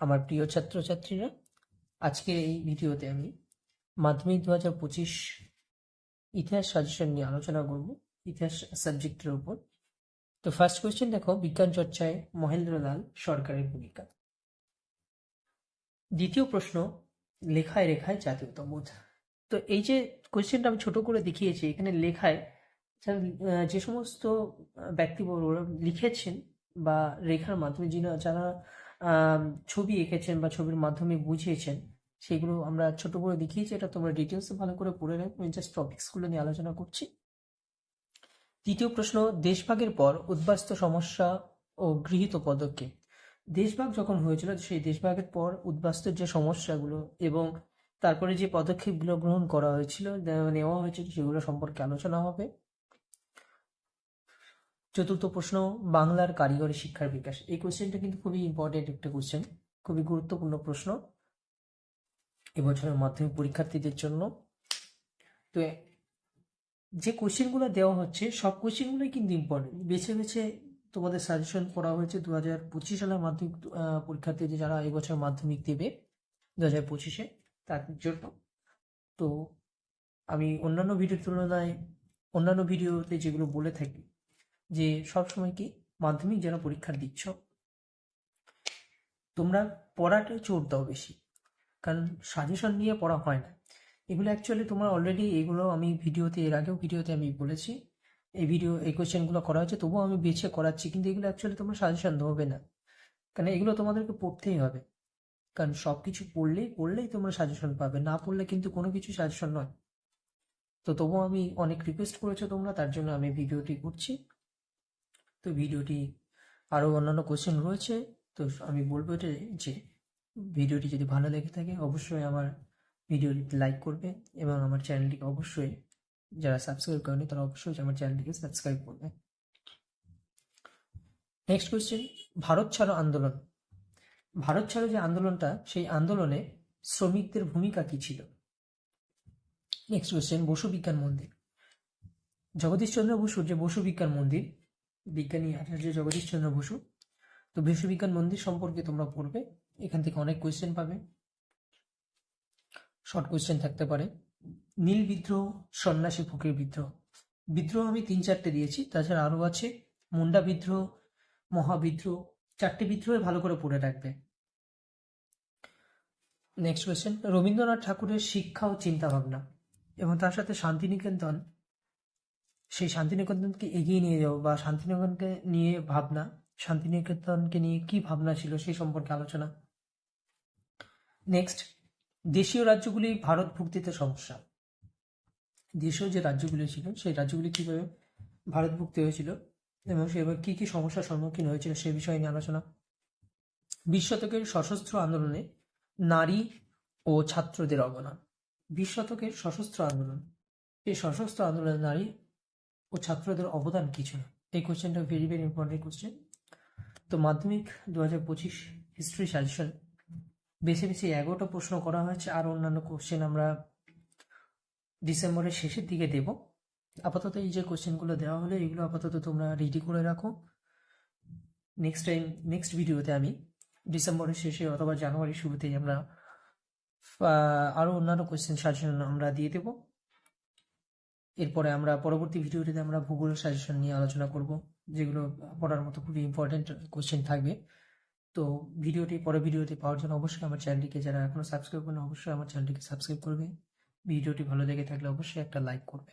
আমার প্রিয় ছাত্রছাত্রীরা আজকে এই ভিডিওতে আমি মাধ্যমিক দু হাজার পঁচিশ ইতিহাস সাজেশন নিয়ে আলোচনা করব, ইতিহাস সাবজেক্টের উপর। তো ফার্স্ট কোয়েশ্চেন দেখো, বিজ্ঞান চর্চায় মহেন্দ্রলাল সরকারের ভূমিকা। দ্বিতীয় প্রশ্ন, লেখায় রেখায় জাতীয়তাবোধ। তো এই যে কোয়েশ্চেনটা আমি ছোট করে দেখিয়েছি, এখানে লেখায় যে সমস্ত ব্যক্তিবর্গরা লিখেছেন বা রেখার মাধ্যমে যিনি, যারা ছবি এঁকেছেন বা ছবির মাধ্যমে বুঝিয়েছেন, সেগুলো আমরা ছোট করে দেখিয়েছি। এটা তোমরা ডিটেলসে ভালো করে পড়ে রাখো আমি জাস্ট টপিক্সগুলো নিয়ে আলোচনা করছি। তৃতীয় প্রশ্ন, দেশভাগের পর উদ্বাস্ত সমস্যা ও গৃহীত পদক্ষেপ। দেশভাগ যখন হয়েছিল, সেই দেশভাগের পর উদ্বাস্তুর যে সমস্যাগুলো এবং তারপরে যে পদক্ষেপগুলো গ্রহণ করা হয়েছিল নেওয়া হয়েছিল, সেগুলো সম্পর্কে আলোচনা হবে। চতুর্থ প্রশ্ন, বাংলার কারিগরি শিক্ষার বিকাশ। এই কোশ্চেনটা কিন্তু খুবই ইম্পর্টেন্ট একটা কোশ্চেন খুবই গুরুত্বপূর্ণ প্রশ্ন। এবছরের মাধ্যমিক পরীক্ষার্থীদের জন্য। তো, যে কোশ্চেনগুলো দেওয়া হচ্ছে, সব কোশ্চেনগুলোই কিন্তু ইম্পর্টেন্ট বেছে বেছে তোমাদের সাজেশন করা হয়েছে দু হাজার পঁচিশ সালের মাধ্যমিক পরীক্ষার্থীদের যারা এবছর মাধ্যমিক দেবে দু হাজার পঁচিশে তাদের জন্য। তো, আমি অন্যান্য ভিডিওর তুলনায়, অন্যান্য ভিডিওতে যেগুলো বলে থাকি যে সবসময় কি মাধ্যমিক যারা পরীক্ষা দিচ্ছ। তোমরা পড়াটা জোর দাও বেশি, কারণ সাজেশন নিয়ে পড়া হয় না। এগুলো অ্যাকচুয়ালি তোমরা অলরেডি এগুলো আমি ভিডিওতে, এর আগেও ভিডিওতে আমি বলেছি। এই ভিডিও এই কোয়েশ্চেনগুলো করা হয়েছে, তবুও আমি বেছে করাচ্ছি, কিন্তু এগুলো অ্যাকচুয়ালি তোমরা সাজেশন ধরবে না। কারণ এগুলো তোমাদেরকে পড়তেই হবে। কারণ সব কিছু পড়লেই পড়লেই তোমরা সাজেশন পাবে, না পড়লে কিন্তু কোনো কিছু সাজেশন নয়। তো তবুও আমি অনেক রিকোয়েস্ট করেছ তোমরা, তার জন্য আমি ভিডিওটি করছি। তো ভিডিওটি আরও অন্যান্য কোশ্চেন রয়েছে, তো আমি বলব এটা যে ভিডিওটি যদি ভালো লেগে থাকে, অবশ্যই আমার ভিডিওটি লাইক করবে এবং আমার চ্যানেলটিকে অবশ্যই যারা সাবস্ক্রাইব করেনি, তারা অবশ্যই আমার চ্যানেলটিকে সাবস্ক্রাইব করবে। নেক্সট কোয়েশ্চেন ভারত ছাড়ো আন্দোলন। ভারত ছাড়ো যে আন্দোলনটা, সেই আন্দোলনে শ্রমিকদের ভূমিকা কি ছিল? নেক্সট কোয়েশ্চেন বসু বিজ্ঞান মন্দির। জগদীশচন্দ্র বসুর যে বসু বিজ্ঞান মন্দির বিজ্ঞানী আচার্য জগদীশচন্দ্র বসু। তো বিশ্ববিজ্ঞান মন্দির সম্পর্কে তোমরা পড়বে। এখান থেকে অনেক কোয়েশ্চেন পাবে। শর্ট কোয়েশ্চেন থাকতে পারে। নীল বিদ্রোহ, সন্ন্যাসী, ফকির বিদ্রোহ। বিদ্রোহ আমি তিন চারটে দিয়েছি। তাছাড়া আরও আছে মুন্ডা বিদ্রোহ মহাবিদ্রোহ চারটে বিদ্রোহে ভালো করে পড়ে রাখবে। নেক্সট কোয়েশ্চেন রবীন্দ্রনাথ ঠাকুরের শিক্ষা ও চিন্তা ভাবনা এবং তার সাথে শান্তিনিকেতন সেই শান্তিনিকেতনকে এগিয়ে নিয়ে যাব বা শান্তিনিকেতনকে নিয়ে ভাবনা, শান্তিনিকেতনকে নিয়ে কি ভাবনা ছিল সেই সম্পর্কে আলোচনা। নেক্সট দেশীয় রাজ্যগুলি ভারত ভুক্তিতে সমস্যা। দেশীয় যে রাজ্যগুলি ছিল, সেই রাজ্যগুলি কীভাবে ভারত ভুক্তি হয়েছিল এবং সেভাবে কি কি সমস্যার সম্মুখীন হয়েছিল সে বিষয়ে নিয়ে আলোচনা। বিশ শতকের সশস্ত্র আন্দোলনে নারী ও ছাত্রদের অবদান। বিশ শতকের সশস্ত্র আন্দোলন। এই সশস্ত্র আন্দোলনে নারী ও ছাত্রদের অবদান কি ছিল? এই কোশ্চেনটা ভেরি ভেরি ইম্পর্টেন্ট কোশ্চেন তো মাধ্যমিক দু হাজার পঁচিশ হিস্ট্রি সাজেশন বেছে বেছে এগারোটা প্রশ্ন করা হয়েছে আর অন্যান্য কোশ্চেন আমরা ডিসেম্বরের শেষের দিকে দেব। আপাতত এই যে কোশ্চেনগুলো দেওয়া হলো, এগুলো আপাতত তোমরা রেডি করে রাখো। নেক্সট টাইম নেক্সট ভিডিওতে আমি ডিসেম্বরের শেষে অথবা জানুয়ারির শুরুতেই আমরা আরও অন্যান্য কোশ্চেন সাজেশন আমরা দিয়ে দেব। এরপরে আমরা পরবর্তী ভিডিওটিতে আমরা ভূগোল সাজেশন নিয়ে আলোচনা করব, যেগুলো পড়ার মতো খুবই ইম্পর্টেন্ট কোশ্চেন থাকবে। তো ভিডিওটি পরে ভিডিওটি পাওয়ার জন্য অবশ্যই আমার চ্যানেলটিকে যারা এখনও সাবস্ক্রাইব করেন অবশ্যই আমার চ্যানেলটিকে সাবস্ক্রাইব করবে। ভিডিওটি ভালো লেগে থাকলে অবশ্যই একটা লাইক করবে।